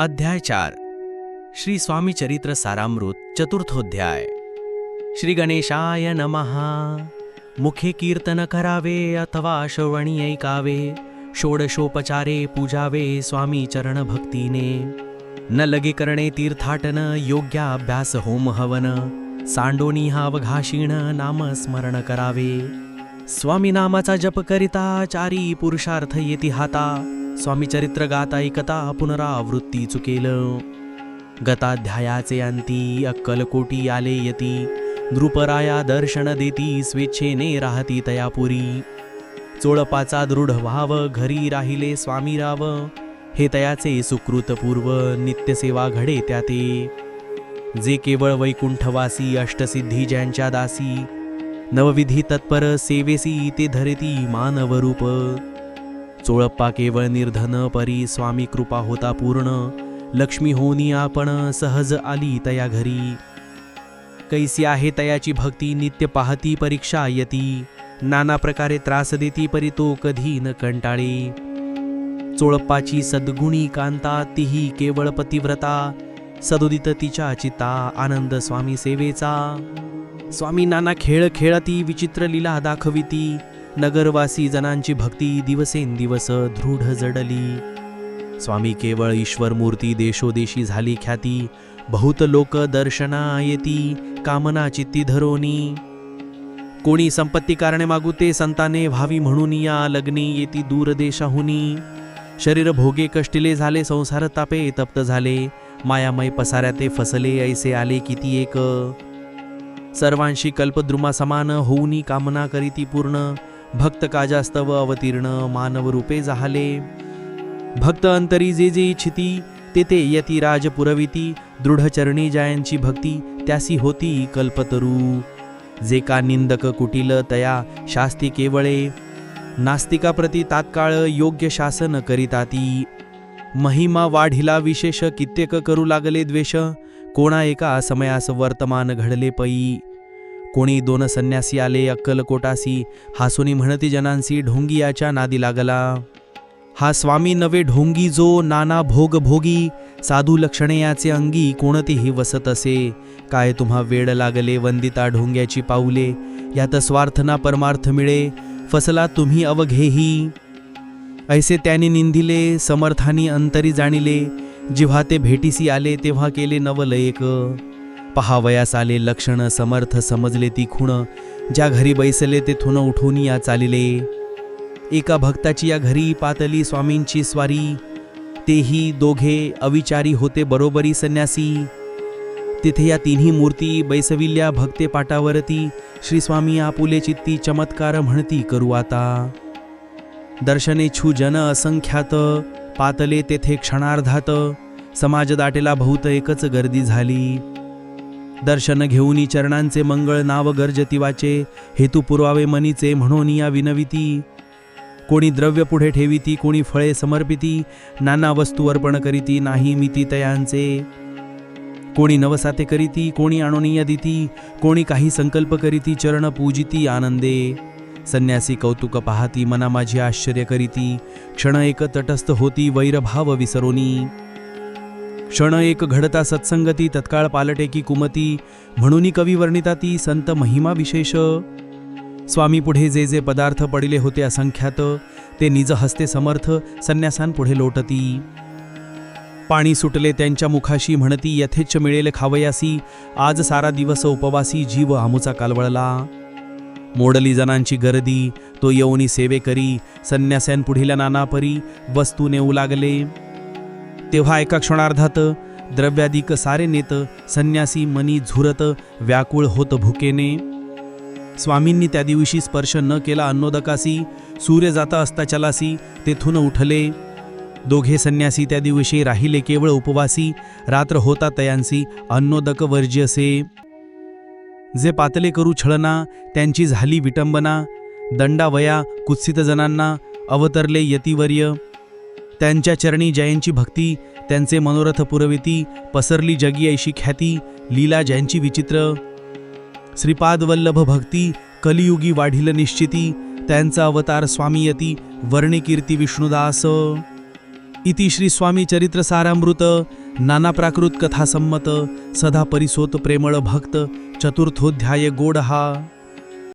अध्याय चार. श्री स्वामी चरित्र सारामृत चतुर्थोध्याय. श्री गणेशाय नमः. मुखे कीर्तन करावे अथवा श्रवणी ऐकावे षोडशोपचारे पूजावे स्वामी चरण भक्तीने न लगे करणे तीर्थाटन योग्या अभ्यास होम हवन. सांडोनी हा अवघाशीण नाम स्मरण करावे. स्वामी नामाचा जप करिता चारी पुरुषार्थ येती हाता. स्वामी चरित्र गाता ऐकता पुनरावृत्ती चुकेल. गताध्यायाचे अंती अक्कलकोटी आले यती. नृपराया दर्शन देती स्वेच्छेने राहती तयापुरी. चोळपाचा दृढ व्हाव घरी राहिले स्वामी राव. हे तयाचे सुकृतपूर्व नित्यसेवा घडे त्या ते जे केवळ वैकुंठवासी अष्टसिद्धी ज्यांच्या दासी. नवविधी तत्पर सेवेसी ते धरती मानवरूप. चोळप्पा केवळ निर्धन परी स्वामी कृपा होता पूर्ण. लक्ष्मी होनी आपण सहज आली तया घरी. कैसी आहे तयाची भक्ती नित्य पाहती परीक्षा यती. नाना प्रकारे त्रास देती परी तो कधी न कंटाळे. चोळप्पाची सद्गुणी कांता तीही केवळ पतिव्रता. सदोदित तिच्या चिता आनंद स्वामी सेवेचा. स्वामी नाना खेळ खेळती विचित्र लीला दाखविती. नगरवासी जनांची भक्ती दिवसेंदिवस दृढ जडली. स्वामी केवळ ईश्वर मूर्ती देशोदेशी झाली ख्याती बहुत लोक दर्शना येती कामना चित्ती धरोनी. कोणी संपत्ती कारणे मागू ते संताने व्हावी म्हणून या लग्नी येती दूर देशाहुनी. शरीर भोगे कष्टिले झाले संसार तापे तप्त झाले मायामय पसाऱ्या ते फसले ऐसे आले किती एक. सर्वांशी कल्पद्रुमा समान होऊनी कामना करीती पूर्ण भक्त काजास्तव अवतीर्ण मानव रूपे झाले भक्त अंतरी जे जे इच्छिती तेथे यती राज पुरविती दृढचरणी जायांची भक्ती त्यासी होती कल्पतरू. जे का निंदक कुटील तया शास्ती केवळे. नास्तिकाप्रती तात्काळ योग्य शासन करीताती. महिमा वाढिला विशेष कित्येक करू लागले द्वेष कोणा एका समयास वर्तमान घडले पई. कोणी दोन संन्यासी आले अक्कलकोटासी हासुनी म्हणती जनांसी ढोंगियाच्या नादी लागला. हा स्वामी नवे ढोंगी जो नाना भोग भोगी साधू लक्षणेयाचे अंगी कोणतीही वसत असे. काय तुम्हा वेड लागले वंदिता ढोंग्याची पाऊले यात स्वार्थना परमार्थ मिळे फसला तुम्ही अवघेही. ऐसे त्याने निंदिले समर्थानी अंतरी जाणिले जेव्हा ते भेटीसी आले तेव्हा केले नवलयक. पहावयास आले लक्षण समर्थ समजले ती खुण ज्या घरी बैसले तेथून उठून या चालिले. एका भक्ताची या घरी पातली स्वामींची स्वारी तेही दोघे अविचारी होते बरोबरी संन्यासी. तिथे या तिन्ही मूर्ती बैसविल्या भक्ते पाटावरती श्री स्वामी आपुले चित्ती चमत्कार म्हणती करू आता. दर्शने छू जन असंख्यात पातले तेथे क्षणार्धात समाज दाटेला बहुत एकच गर्दी झाली. दर्शन घेऊनी चरणांचे मंगळ नाव गर्जती वाचे हेतू पुरवावे मनीचे म्हणून या विनविती. कोणी द्रव्य पुढे ठेविती कोणी फळे समर्पिती नाना वस्तू अर्पण करीती नाही मिती तयांचे. कोणी नवसाते करीती कोणी आणोनिया दिती कोणी काही संकल्प करीती चरण पूजिती आनंदे. संन्यासी कौतुक पाहती मना माझी आश्चर्य करीती क्षण एक तटस्थ होती वैरभाव विसरोनी. क्षण एक घडता सत्संगती तत्काळ पालटे की कुमती म्हणून कवी वर्णिता ती संत महिमा विशेष. स्वामी पुढे जे जे पदार्थ पडिले होते असंख्यात ते निज हस्ते समर्थ संन्यासांपुढे लोटती. पाणी सुटले त्यांच्या मुखाशी म्हणती यथेच्छ मिळेल खावयासी आज सारा दिवस उपवासी जीव आमुचा कालवळला. मोडली जनांची गर्दी तो येऊनी सेवे करी संन्यास्यांपुढील नानापरी वस्तू नेऊ लागले. तेव्हा एका क्षणार्धात द्रव्याधिक सारे नेत संन्यासी मनी झुरत व्याकुळ होत भुकेने. स्वामींनी त्या दिवशी स्पर्श न केला अन्नोदकासी सूर्य जाता असता चलासी तेथून उठले. दोघे संन्यासी त्या दिवशी राहिले केवळ उपवासी रात्र होता तयांसी अन्नोदक वर्ज्यसे. जे पातले करू छळना त्यांची झाली विटंबना दंडावया कुत्सित जणांना अवतरले यतिवर्य. त्यांच्या चरणी जयांची भक्ती त्यांचे मनोरथ पुरविती पसरली जगी ऐशी ख्याती लीला जयांची विचित्र. श्रीपाद वल्लभ भक्ती कलियुगी वाढील निश्चिती त्यांचा अवतार स्वामी यती वर्णिकीर्ती विष्णुदास. इति श्री स्वामी चरित्र सारामृत नाना प्राकृत कथा संमत सदा परिसोत प्रेमळ भक्त चतुर्थोध्याय गोड हा